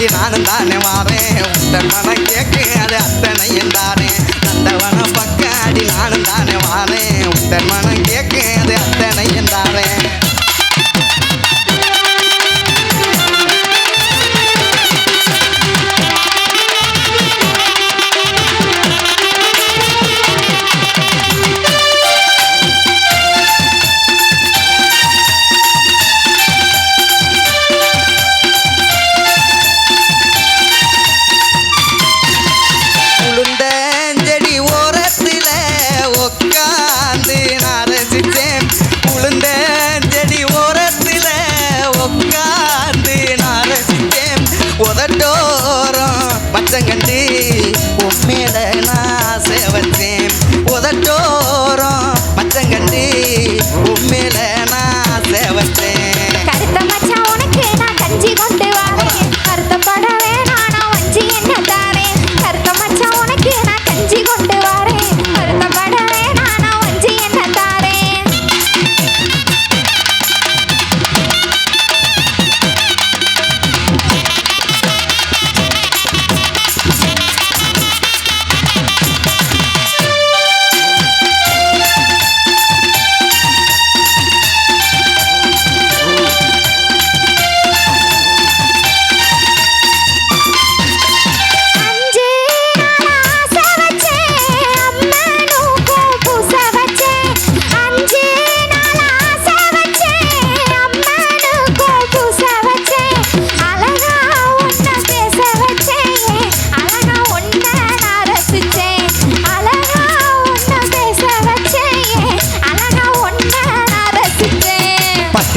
தாண்டி நானும் தானே மாறேன் உத்தவனை கேட்கு அது அத்தனை என்றாரேன் தந்தவன பக்காடி நானும் தானே மாறேன் உத்தவனை What the door.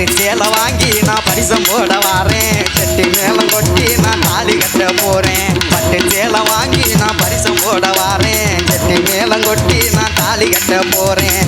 திட்டேல வாங்கி நான் பரிசம் போட வாரேன் கட்டி மேலம் கொட்டி நான் தாலி கட்ட போறேன். பட்டு சேலை வாங்கி நான் பரிசம் போட வாரேன் கட்டி மேலம் கொட்டி நான் தாலி கட்ட போறேன்.